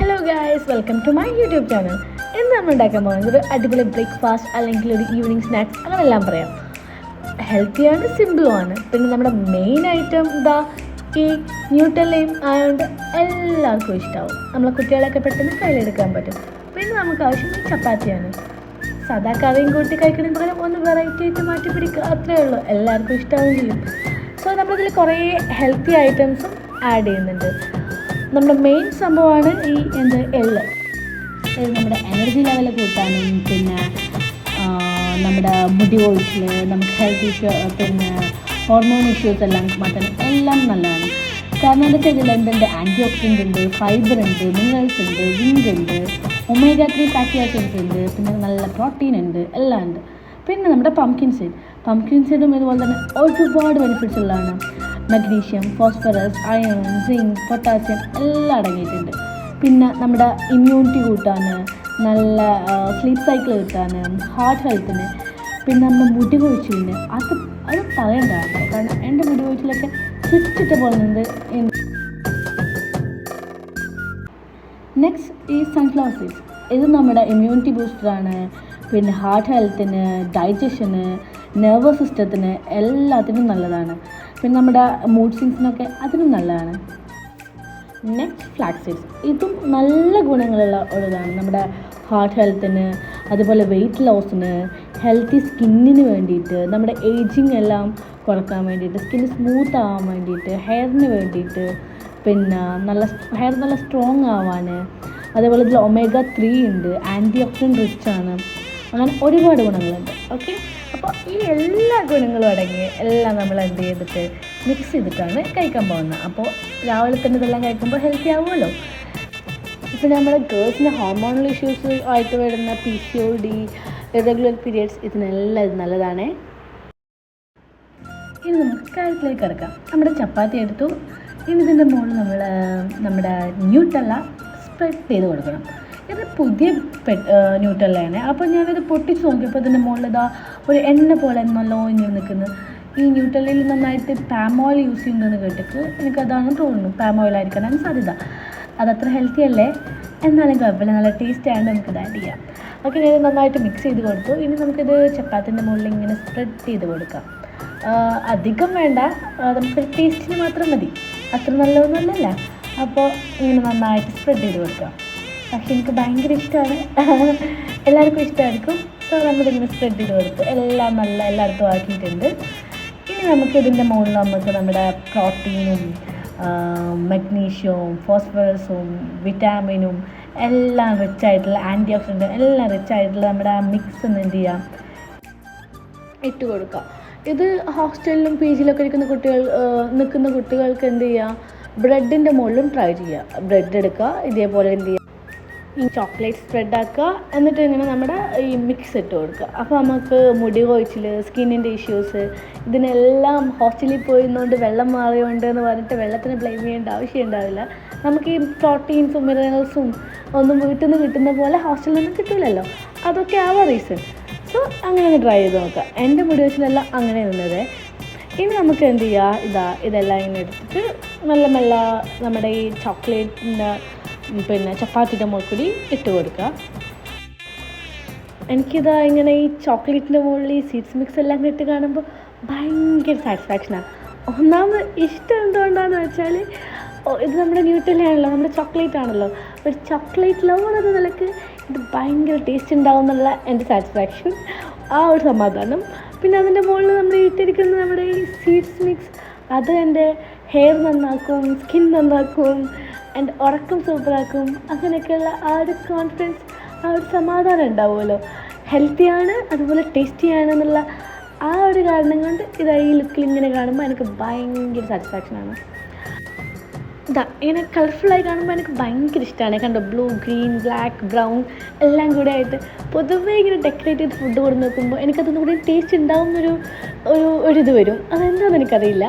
Hello guys welcome to my YouTube channel ഇന്ന് നമ്മൾ ഉണ്ടാക്കാൻ പോകുന്നത് ഒരു അടിപൊളി ബ്രേക്ക്ഫാസ്റ്റ് അല്ലെങ്കിൽ ഒരു ഈവനിങ് സ്നാക്സ് അങ്ങനെല്ലാം പറയാം. ഹെൽത്തിയാണ് സിമ്പിളുമാണ് പിന്നെ നമ്മുടെ മെയിൻ ഐറ്റം ഇതാ ഈ ന്യൂട്ടല്ലയും ആയതുകൊണ്ട് എല്ലാവർക്കും ഇഷ്ടമാവും നമ്മളെ കുട്ടികളൊക്കെ പെട്ടെന്ന് കയ്യിലെടുക്കാൻ പറ്റും. പിന്നെ നമുക്ക് ആവശ്യം ചപ്പാത്തിയാണ്. സാധാ കറിയും കൂട്ടി കഴിക്കണതിന് പകരം ഒന്ന് വെറൈറ്റി ആയിട്ട് മാറ്റി പിടിക്കുക. അത്രേ ഉള്ളൂ. എല്ലാവർക്കും ഇഷ്ടമാവും ചെയ്യും. സോ നമ്മളിതിൽ കുറേ ഹെൽത്തി ഐറ്റംസും ആഡ് ചെയ്യുന്നുണ്ട്. നമ്മുടെ മെയിൻ സംഭവമാണ് ഈ എന്ത് എള്ള് ഇത് നമ്മുടെ എനർജി ലെവൽ കൂട്ടാനും പിന്നെ നമ്മുടെ മുടി കൊഴിച്ചിൽ നമുക്ക് ഹെൽത്ത് ഇഷ്യൂ പിന്നെ ഹോർമോൺ ഇഷ്യൂസ് എല്ലാം മാറ്റാനും എല്ലാം നല്ലതാണ്. കാരണം എന്താ വെച്ചാൽ എന്തുണ്ട്? ആന്റി ഓക്സിഡന്റ് ഉണ്ട് ഫൈബർ ഉണ്ട് മിനറൽസ് ഉണ്ട് ജിങ്ക് ഉണ്ട് ഒമേഗ ത്രീ ഫാറ്റി ആസിഡ്സ് ഉണ്ട് പിന്നെ നല്ല പ്രോട്ടീൻ ഉണ്ട് എല്ലാം ഉണ്ട്. പിന്നെ നമ്മുടെ പംകിൻ സീഡ് പംകിൻ സീഡും ഇതുപോലെ തന്നെ ഒരുപാട് ബെനിഫിറ്റ്സ് ഉള്ളതാണ്. Magnesium phosphorus iron zinc potassium എല്ലാം അടങ്ങിയിട്ടുണ്ട്. പിന്നെ നമ്മുടെ ഇമ്മ്യൂണിറ്റി കൂട്ടാൻ നല്ല സ്ലീപ്പ് സൈക്കിൾ കിട്ടാൻ ഹാർട്ട് ഹെൽത്തിന് പിന്നെ നമ്മുടെ മുടി കൊഴിച്ചിലിന് അത് അത് പറയണ്ട കാരണം എന്റെ മുടി കൊഴിച്ചിലൊക്കെ ചുറ്റിട്ട് പോകുന്നത് നെക്സ്റ്റ് ഈ സൺഫ്ലവർ സീഡ്സ് ഇത് നമ്മുടെ ഇമ്മ്യൂണിറ്റി ബൂസ്റ്ററാണ് പിന്നെ ഹാർട്ട് ഹെൽത്തിന് ഡൈജഷന് നെർവസ് സിസ്റ്റത്തിന് എല്ലാത്തിനും നല്ലതാണ്. പിന്നെ നമ്മുടെ മൂഡ് സ്വിങ്സിനൊക്കെ അതിനും നല്ലതാണ്. നെക്സ്റ്റ് ഫ്ലാക്സ് സീഡ്സ് ഇതും നല്ല ഗുണങ്ങളുള്ള ഉള്ളതാണ് നമ്മുടെ ഹാർട്ട് ഹെൽത്തിന് അതുപോലെ വെയിറ്റ് ലോസിന് ഹെൽത്തി സ്കിന്നിന് വേണ്ടിയിട്ട് നമ്മുടെ ഏജിങ് എല്ലാം കുറയ്ക്കാൻ വേണ്ടിയിട്ട് സ്കിന്ന് സ്മൂത്ത് ആവാൻ വേണ്ടിയിട്ട് ഹെയറിന് വേണ്ടിയിട്ട് പിന്നെ നല്ല ഹെയർ നല്ല സ്ട്രോങ് ആവാൻ അതേപോലെ ഇതിൽ ഒമേഗ ത്രീ ഉണ്ട് ആന്റി ഓക്സിഡന്റ് റിച്ച് ആണ്. അങ്ങനെ ഒരുപാട് ഗുണങ്ങളുണ്ട്. ഓക്കെ അപ്പോൾ ഈ എല്ലാ ഗുണങ്ങളും അടങ്ങി എല്ലാം നമ്മൾ എന്ത് ചെയ്തിട്ട് മിക്സ് ചെയ്തിട്ടാണ് കഴിക്കാൻ പോകുന്നത്. അപ്പോൾ രാവിലെ തന്നെ ഇതെല്ലാം കഴിക്കുമ്പോൾ ഹെൽത്തി ആവുമല്ലോ. ഇപ്പോൾ നമ്മുടെ ഗേൾസിന് ഹോർമോണൽ ഇഷ്യൂസ് ആയിട്ട് വരുന്ന P C O D irregular periods ഇതിനെല്ലാം ഇത് നല്ലതാണേ. ഇനി നമുക്ക് കാര്യത്തിലേക്ക് ഇറക്കാം നമ്മുടെ ചപ്പാത്തി എടുത്തു. ഇനി ഇതിന്റെ മുകളിൽ നമ്മൾ നമ്മുടെ ന്യൂട്ടല്ല സ്പ്രെഡ് ചെയ്ത് കൊടുക്കണം. ഇത് പുതിയ ന്യൂട്രലാണ് അപ്പോൾ ഞാനത് പൊട്ടിച്ച് നോക്കിയപ്പോൾ ഇതിന്റെ മുകളിൽ ഇതാ ഒരു എണ്ണ പോലെ നല്ല ഇങ്ങനെ നിൽക്കുന്നത് ഈ ന്യൂട്രലിൽ നന്നായിട്ട് പാം ഓയിൽ യൂസ് ചെയ്യുന്നതെന്ന് കേട്ടിട്ട് എനിക്കതാണ് തോന്നുന്നു. പാം ഓയിൽ ആയിരിക്കാനാണ് സാധ്യത. അതത്ര ഹെൽത്തി അല്ലേ? എന്നാലും കുഴപ്പമില്ല. നല്ല ടേസ്റ്റ് ആയതുകൊണ്ട് നമുക്കിത് ആഡ് ചെയ്യാം. ഓക്കെ ഞാൻ നന്നായിട്ട് മിക്സ് ചെയ്ത് കൊടുത്തു. ഇനി നമുക്കിത് ചപ്പാത്തിന്റെ മുകളിൽ ഇങ്ങനെ സ്പ്രെഡ് ചെയ്ത് കൊടുക്കാം. അധികം വേണ്ട. നമുക്ക് ടേസ്റ്റിന് മാത്രം മതി. അത്ര നല്ലതൊന്നുമല്ല അപ്പോൾ ഇങ്ങനെ നന്നായിട്ട് സ്പ്രെഡ് ചെയ്ത് കൊടുക്കാം. പക്ഷെ എനിക്ക് ഭയങ്കര ഇഷ്ടമാണ് എല്ലാവർക്കും ഇഷ്ടമായിരിക്കും സോ നമ്മളിങ്ങനെ സ്പ്രെഡ് ചെയ്ത് കൊടുത്തു എല്ലാം നല്ല എല്ലായിടത്തും ആക്കിയിട്ടുണ്ട്. ഇനി നമുക്ക് ഇതിന്റെ മുകളിൽ നമുക്ക് നമ്മുടെ പ്രോട്ടീനും മഗ്നീഷ്യവും ഫോസ്ഫറസും വിറ്റാമിനും എല്ലാം റിച്ച് ആയിട്ടുള്ള ആന്റി ഓക്സിഡന്റും എല്ലാം റിച്ച് ആയിട്ടുള്ള നമ്മുടെ ആ മിക്സ് ഒന്ന് എന്ത് ചെയ്യാം? ഇട്ട് കൊടുക്കുക ഇത് ഹോസ്റ്റലിലും പി ജിയിലൊക്കെ ഇരിക്കുന്ന കുട്ടികൾ നിൽക്കുന്ന കുട്ടികൾക്ക് എന്ത് ചെയ്യുക ബ്രെഡിന്റെ മുകളിലും ട്രൈ ചെയ്യുക ബ്രെഡ് എടുക്കുക. ഇതേപോലെ എന്ത് ചെയ്യുക ഈ ചോക്ലേറ്റ് സ്പ്രെഡ് ആക്കുക. എന്നിട്ട് ഇങ്ങനെ നമ്മുടെ ഈ മിക്സ് ഇട്ട് കൊടുക്കുക. അപ്പോൾ നമുക്ക് മുടി കൊഴിച്ചിൽ സ്കിന്നിന്റെ ഇഷ്യൂസ് ഇതിനെല്ലാം ഹോസ്റ്റലിൽ പോയിരുന്നുകൊണ്ട് വെള്ളം മാറിയുണ്ട് എന്ന് പറഞ്ഞിട്ട് വെള്ളത്തിന് ബ്ലെയിം ചെയ്യേണ്ട ആവശ്യം ഉണ്ടാവില്ല. നമുക്ക് ഈ പ്രോട്ടീൻസും മിനറൽസും ഒന്നും വീട്ടിൽ നിന്ന് കിട്ടുന്ന പോലെ ഹോസ്റ്റലിൽ നിന്ന് കിട്ടില്ലല്ലോ അതൊക്കെ ആവാം റീസൺ സോ അങ്ങനെ ഒന്ന് ട്രൈ ചെയ്ത് നോക്കുക. എന്റെ മുടി കൊഴിച്ചിലെല്ലാം അങ്ങനെ നിന്നത് ഇനി നമുക്ക് എന്ത് ചെയ്യുക? ഇതാ ഇതെല്ലാം ഇങ്ങനെ എടുത്തിട്ട് മെല്ലെ മെല്ലെ നമ്മുടെ ഈ ചോക്ലേറ്റിന്റെ പിന്നെ ചപ്പാത്തിന്റെ മുകളിൽ കൂടി ഇട്ട് കൊടുക്കുക. എനിക്കിതാ ഇങ്ങനെ ഈ ചോക്ലേറ്റിന്റെ മുകളിൽ ഈ സീഡ്സ് മിക്സ് എല്ലാം ഇട്ട് കാണുമ്പോൾ ഭയങ്കര സാറ്റിസ്ഫാക്ഷനാണ് ഒന്നാമത് ഇഷ്ടം എന്തുകൊണ്ടാന്ന് വെച്ചാൽ ഇത് നമ്മുടെ ന്യൂട്രലാണല്ലോ നമ്മുടെ ചോക്ലേറ്റ് ആണല്ലോ. ഒരു ചോക്ലേറ്റ് ലവർ എന്ന നിലയ്ക്ക് ഇത് ഭയങ്കര ടേസ്റ്റ് ഉണ്ടാവും എന്നുള്ള എന്റെ സാറ്റിസ്ഫാക്ഷൻ ആ ഒരു സമാധാനം. പിന്നെ അതിന്റെ മുകളിൽ നമ്മൾ ഇട്ടിരിക്കുന്ന നമ്മുടെ ഈ സീഡ്സ് മിക്സ് അത് എന്റെ ഹെയർ നന്നാക്കും സ്കിൻ നന്നാക്കും എന്റെ ഉറക്കം സൂപ്പറാക്കും. അങ്ങനെയൊക്കെയുള്ള ആ ഒരു കോൺഫിഡൻസ് ആ ഒരു സമാധാനം ഉണ്ടാവുമല്ലോ. ഹെൽത്തിയാണ് അതുപോലെ ടേസ്റ്റിയാണ് എന്നുള്ള ആ ഒരു കാരണം കൊണ്ട് ഇതായി ഈ ലുക്കിൽ ഇങ്ങനെ കാണുമ്പോൾ എനിക്ക് ഭയങ്കര സാറ്റിസ്ഫാക്ഷനാണ് ഇതാ ഇങ്ങനെ കളർഫുള്ളായി കാണുമ്പോൾ എനിക്ക് ഭയങ്കര ഇഷ്ടമാണ് കണ്ടോ ബ്ലൂ ഗ്രീൻ ബ്ലാക്ക് ബ്രൗൺ എല്ലാം കൂടെ ആയിട്ട് പൊതുവേ ഇങ്ങനെ ഡെക്കറേറ്റ് ചെയ്ത് ഫുഡ് കൊടുത്ത് നോക്കുമ്പോൾ എനിക്കതൊന്നും കൂടി ടേസ്റ്റ് ഉണ്ടാവുന്നൊരു ഒരു ഒരിത് വരും. അതെന്താണെന്ന് എനിക്കറിയില്ല.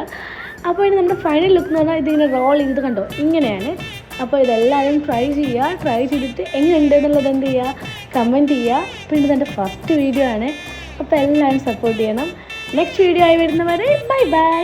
അപ്പോൾ ഇനി നമ്മുടെ ഫൈനൽ ലുക്ക് എന്ന് പറഞ്ഞാൽ ഇതിങ്ങനെ റോൾ ചെയ്ത് കണ്ടോ? ഇങ്ങനെയാണ്. അപ്പോൾ ഇതെല്ലാവരും ട്രൈ ചെയ്യുക ട്രൈ ചെയ്തിട്ട് എങ്ങനെയുണ്ട് എന്നുള്ളത് എന്ത് ചെയ്യുക കമന്റ് ചെയ്യുക. പിന്നെ ഇതെന്റെ ഫസ്റ്റ് വീഡിയോ ആണ്. അപ്പോൾ എല്ലാവരും സപ്പോർട്ട് ചെയ്യണം. നെക്സ്റ്റ് വീഡിയോ ആയി വരുന്നവരെ ബൈ ബൈ